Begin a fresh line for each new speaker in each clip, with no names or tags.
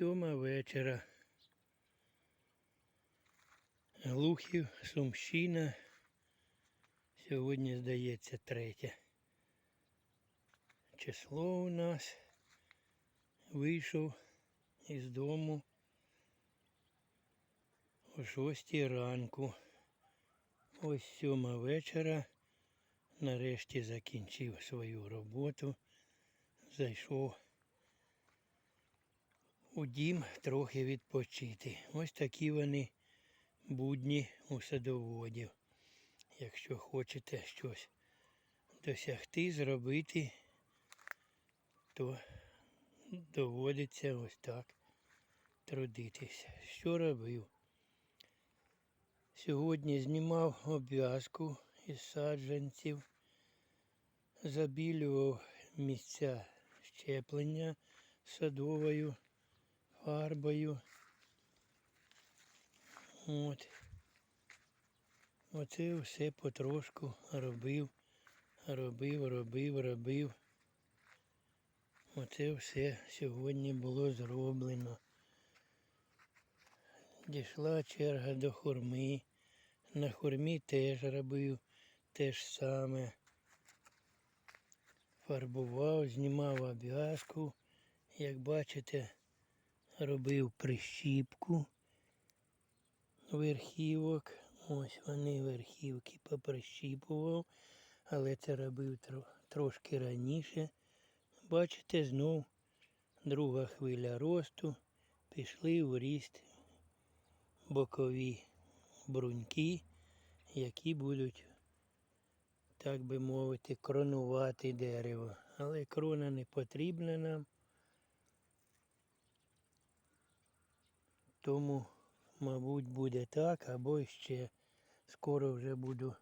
Сьома вечора. Глухів, Сумщина. Сьогодні, здається, третє. Число у нас. Вийшов із дому о шостій ранку. Ось сьома вечора. Нарешті закінчив свою роботу. Зайшов у дім трохи відпочити. Ось такі вони будні у садоводів. Якщо хочете щось досягти, зробити, то доводиться ось так трудитися. Що робив? Сьогодні знімав обв'язку із саджанців, забілював місця щеплення садовою фарбою. От. Оце все потрошку робив, робив, робив, робив. Оце все сьогодні було зроблено. Дійшла черга до хурми. На хурмі теж робив те ж саме. Фарбував, знімав обв'язку. Як бачите, робив прищіпку верхівок. Ось вони верхівки поприщіпував, але це робив трошки раніше. Бачите, знов друга хвиля росту. Пішли в ріст бокові бруньки, які будуть, так би мовити, кронувати дерево. Але крона не потрібна нам. Тому, мабуть, буде так, або ще скоро вже буду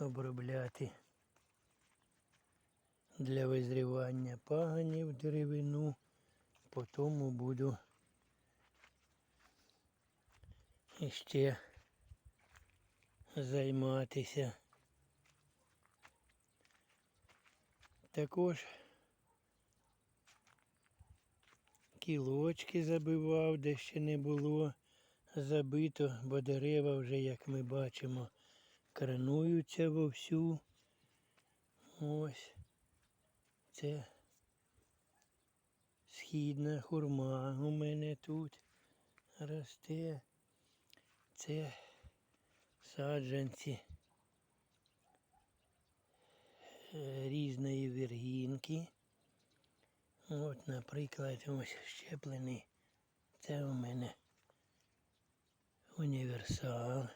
обробляти для визрівання паганів деревину. Потім буду іще займатися. Також кілочки забивав, де ще не було забито, бо дерева вже, як ми бачимо, крануються вовсю. Ось це східна хурма у мене тут росте. Це саджанці різної віргінки. От, наприклад, ось щеплений. Це у мене універсал.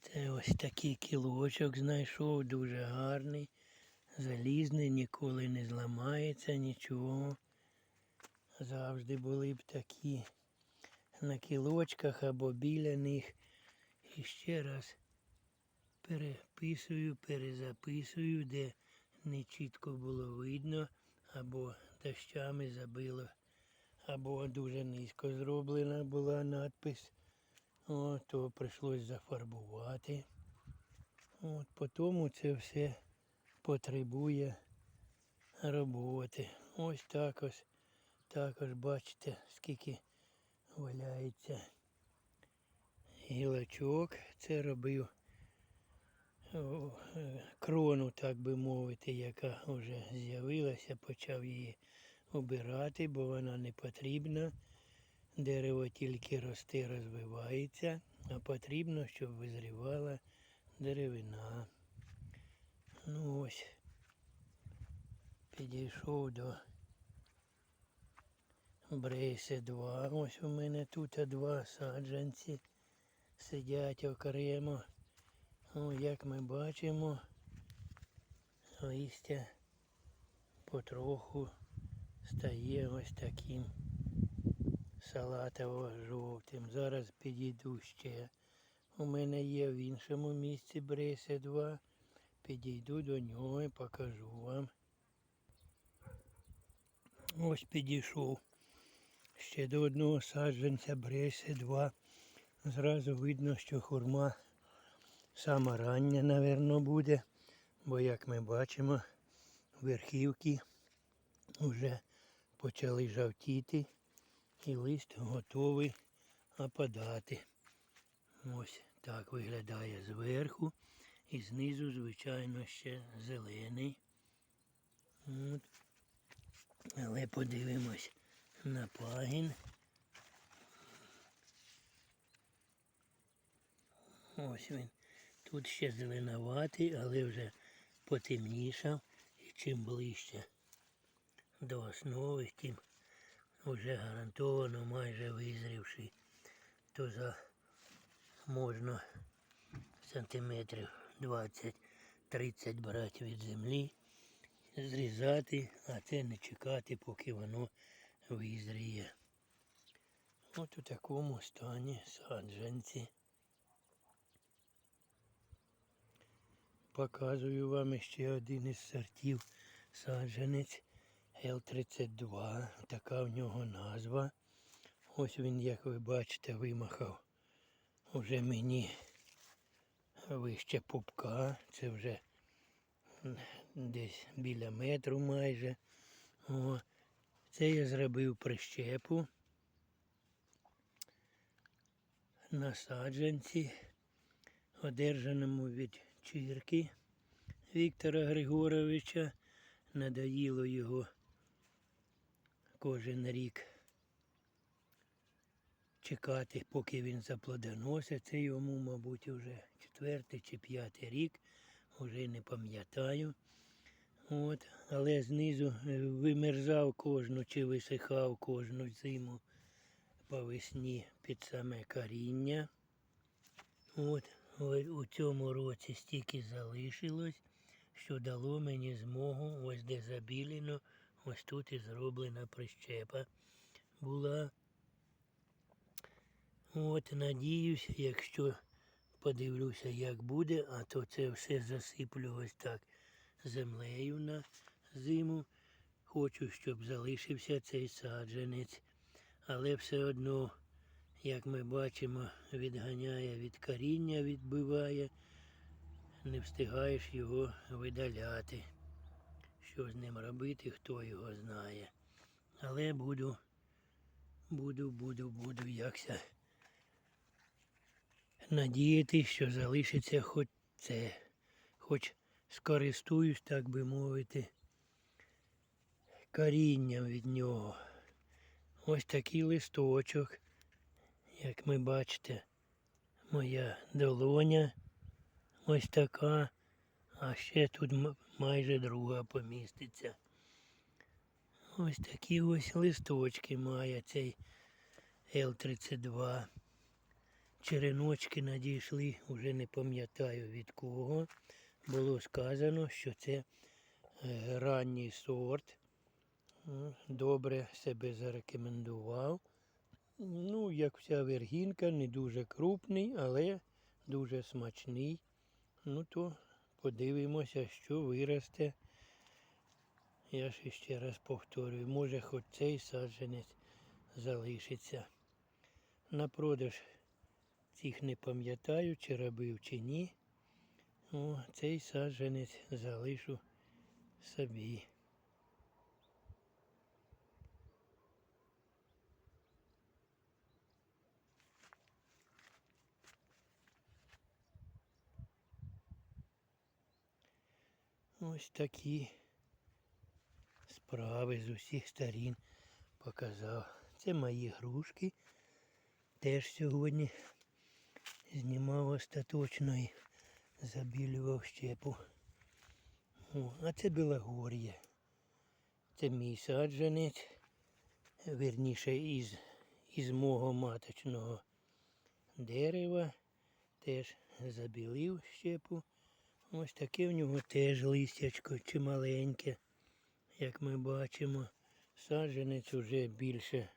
Це ось такий кілочок знайшов, дуже гарний, залізний, ніколи не зламається, нічого. Завжди були б такі на кілочках або біля них. І ще раз переписую, перезаписую, де не чітко було видно, або дощами забило, або дуже низько зроблена була надпис. О, то прийшлось зафарбувати. От, по тому це все потребує роботи. Ось так ось. Також бачите, скільки валяється гілочок. Це робив крону, так би мовити, яка вже з'явилася, почав її обирати, бо вона не потрібна. Дерево тільки росте, розвивається, а потрібно, щоб визрівала деревина. Ну ось, підійшов до Брейси 2. Ось у мене тут два саджанці сидять окремо. О, як ми бачимо, листя потроху стає ось таким салатово-жовтим. Зараз підійду ще. У мене є в іншому місці Брейси 2. Підійду до нього і покажу вам. Ось підійшов. Ще до одного саджанця Брейси 2. Зразу видно, що хурма сама рання, напевно, буде. Бо як ми бачимо, верхівки вже почали жавтіти і лист готовий опадати. Ось так виглядає зверху. І знизу, звичайно, ще зелений. От. Але подивимось на пагін. Ось він. Тут ще зеленуватий, але вже потемнішав. І чим ближче до основи, тим вже гарантовано майже визрівший. То за можна сантиметрів 20-30 брати від землі, зрізати, а це не чекати, поки воно визріє. От у такому стані саджанці. Показую вам ще один із сортів саджанець Л-32. Така в нього назва. Ось він, як ви бачите, вимахав уже мені вище пупка. Це вже десь біля метру майже. О, це я зробив прищепу на саджанці, одержаному від чірки Віктора Григоровича. Надоїло його кожен рік чекати, поки він заплодоносить. Це йому, мабуть, вже четвертий чи п'ятий рік, вже не пам'ятаю. От, але знизу е, вимерзав кожну чи висихав кожну зиму по весні під саме коріння. От, у цьому році стільки залишилось, що дало мені змогу, ось де забілено, ось тут і зроблена прищепа була. От, надіюсь, якщо подивлюся, як буде, а то це все засиплю ось так землею на зиму. Хочу, щоб залишився цей саджанець. Але все одно, як ми бачимо, відганяє від коріння, відбиває, не встигаєш його видаляти. Що з ним робити, хто його знає. Але буду, буду, буду, буду якся надіятись, що залишиться хоч це, хоч скористуюсь, так би мовити, корінням від нього. Ось такий листочок, як ми бачите, моя долоня ось така, а ще тут майже друга поміститься. Ось такі ось листочки має цей Л-32 череночки надійшли, вже не пам'ятаю від кого. Було сказано, що це е, ранній сорт. Добре себе зарекомендував. Ну, як вся вергінка, не дуже крупний, але дуже смачний. Ну то подивимося, що виросте. Я ж ще раз повторюю, може хоч цей саджанець залишиться. На продаж Цих не пам'ятаю, чи робив, чи ні. О, цей саджанець залишу собі. Ось такі справи з усіх сторін показав. Це мої грушки. Теж сьогодні знімав остаточно і забілював щепу. О, а це Білогор'я. Це мій саджанець, вірніше із, із мого маточного дерева. Теж забілив щепу. Ось таке в нього теж листячко чималеньке, як ми бачимо. Саджанець уже більше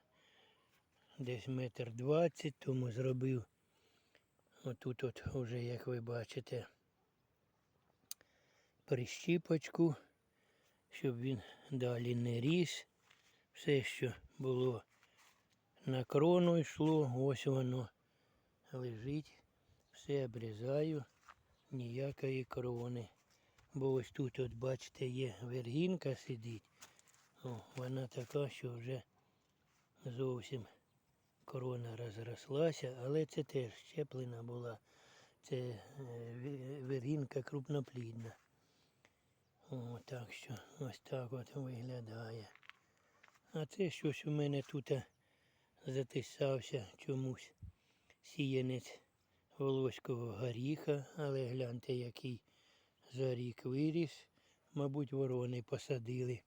десь метр двадцять, тому зробив отут от вже, як ви бачите, прищіпочку, щоб він далі не ріс. Все, що було на крону йшло, ось воно лежить. Все обрізаю, ніякої крони. Бо ось тут, от бачите, є вергінка сидить. О, вона така, що вже зовсім корона розрослася, але це теж щеплена була. Це е, вирінка крупноплідна. О, так що ось так от виглядає. А це щось у мене тут затисався чомусь сіянець волоського горіха, але гляньте, який за рік виріс. Мабуть, ворони посадили.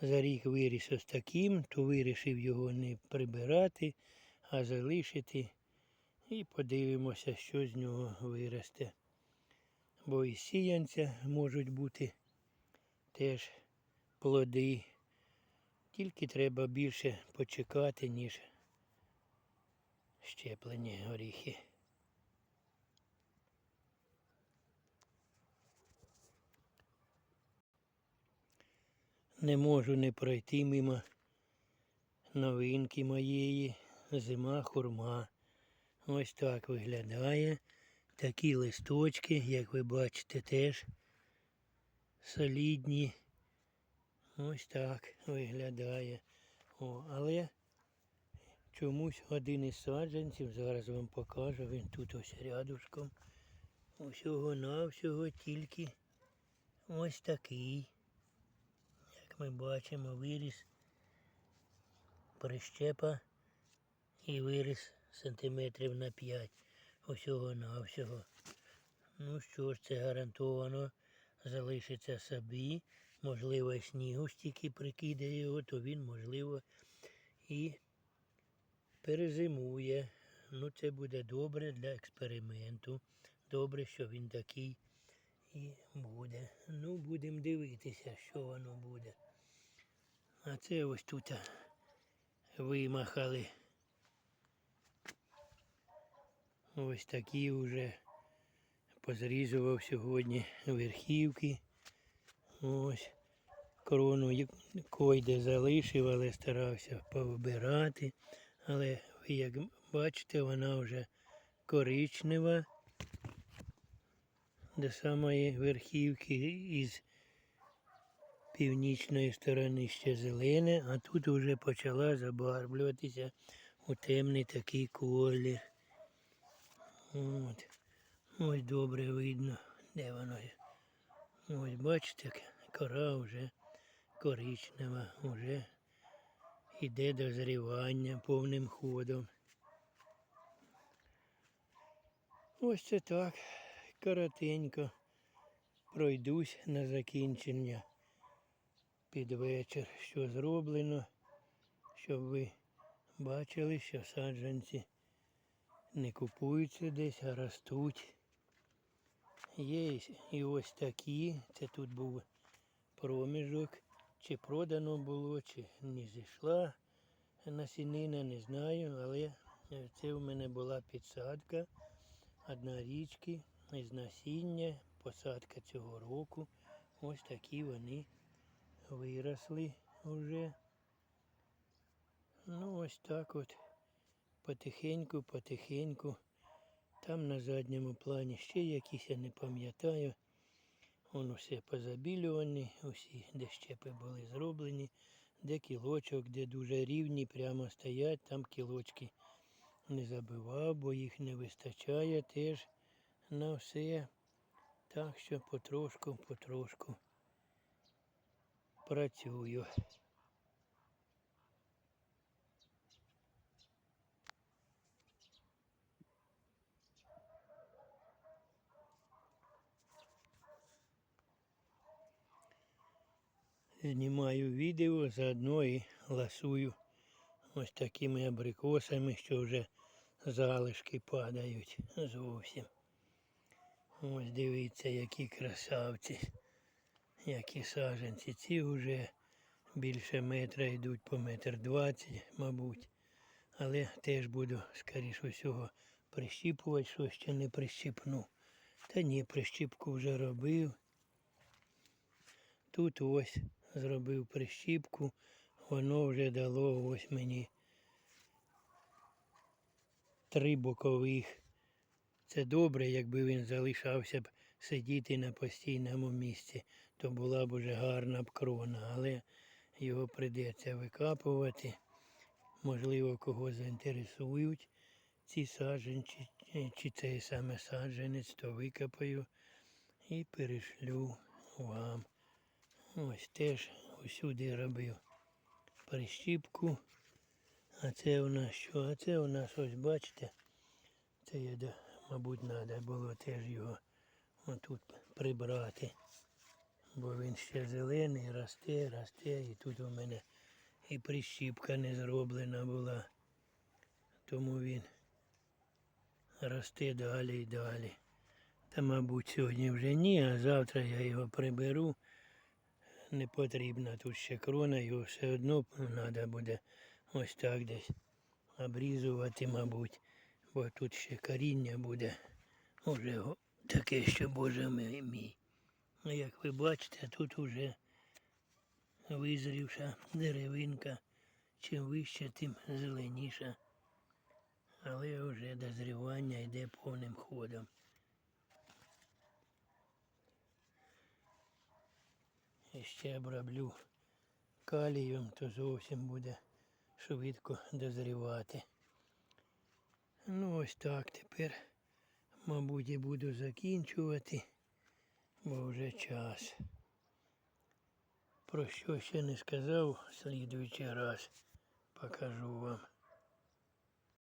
За рік виріс ось таким, то вирішив його не прибирати, а залишити. І подивимося, що з нього виросте. Бо і сіянця можуть бути теж плоди. Тільки треба більше почекати, ніж щеплені горіхи. Не можу не пройти мимо новинки моєї зима хурма. Ось так виглядає. Такі листочки, як ви бачите, теж солідні. Ось так виглядає. О, але чомусь один із саджанців, зараз вам покажу, він тут ось рядушком. Усього навсього тільки ось такий. Як ми бачимо, виріс прищепа і виріс сантиметрів на 5 усього навсього. Ну що ж, це гарантовано залишиться собі. Можливо, снігу стільки прикидає його, то він, можливо, і перезимує. Ну, це буде добре для експерименту. Добре, що він такий і буде. Ну, будемо дивитися, що воно буде. А це ось тут вимахали. Ось такі вже позрізував сьогодні верхівки. Ось корону койде залишив, але старався повибирати. Але як бачите, вона вже коричнева. До самої верхівки із північної сторони ще зелене, а тут вже почала забарвлюватися у темний такий колір. От. Ось добре видно, де воно. Ось бачите, кора вже коричнева, вже йде дозрівання повним ходом. Ось це так, коротенько пройдусь на закінчення під вечір, що зроблено, щоб ви бачили, що саджанці не купуються десь, а ростуть. Є і- ось такі. Це тут був проміжок. Чи продано було, чи не зійшла насінина, не знаю, але це в мене була підсадка однорічки із насіння, посадка цього року. Ось такі вони виросли вже. Ну ось так от потихеньку, потихеньку. Там на задньому плані ще якісь, я не пам'ятаю. Воно все позабілювані, усі де щепи були зроблені, де кілочок, де дуже рівні, прямо стоять, там кілочки не забивав, бо їх не вистачає теж на все. Так що потрошку, потрошку працюю. Знімаю відео, заодно і ласую ось такими абрикосами, що вже залишки падають зовсім. Ось дивіться, які красавці, які саженці. Ці вже більше метра йдуть по метр двадцять, мабуть. Але теж буду, скоріш усього, прищіпувати, що ще не прищіпну. Та ні, прищіпку вже робив. Тут ось зробив прищіпку, воно вже дало ось мені три бокових. Це добре, якби він залишався б сидіти на постійному місці, то була б уже гарна б крона. Але його прийдеться викапувати. Можливо, кого заінтересують ці саджанці, чи- цей саме саджанець, то викопаю і перешлю вам. Ось теж усюди робив прищіпку. А це у нас що? А це у нас ось бачите. Це я, мабуть, треба було теж його отут прибрати. Бо він ще зелений, росте, росте, і тут у мене і прищіпка не зроблена була. Тому він росте далі і далі. Та, мабуть, сьогодні вже ні, а завтра я його приберу. Не потрібна тут ще крона, його все одно треба буде ось так десь обрізувати, мабуть, бо тут ще коріння буде уже таке, що Боже мій. мій. Як ви бачите, тут уже визрівша деревинка. Чим вище, тим зеленіша. Але вже дозрівання йде повним ходом. І ще оброблю калієм, то зовсім буде швидко дозрівати. Ну ось так тепер, мабуть, і буду закінчувати, бо вже час. Про що ще не сказав, слідуючий раз покажу вам.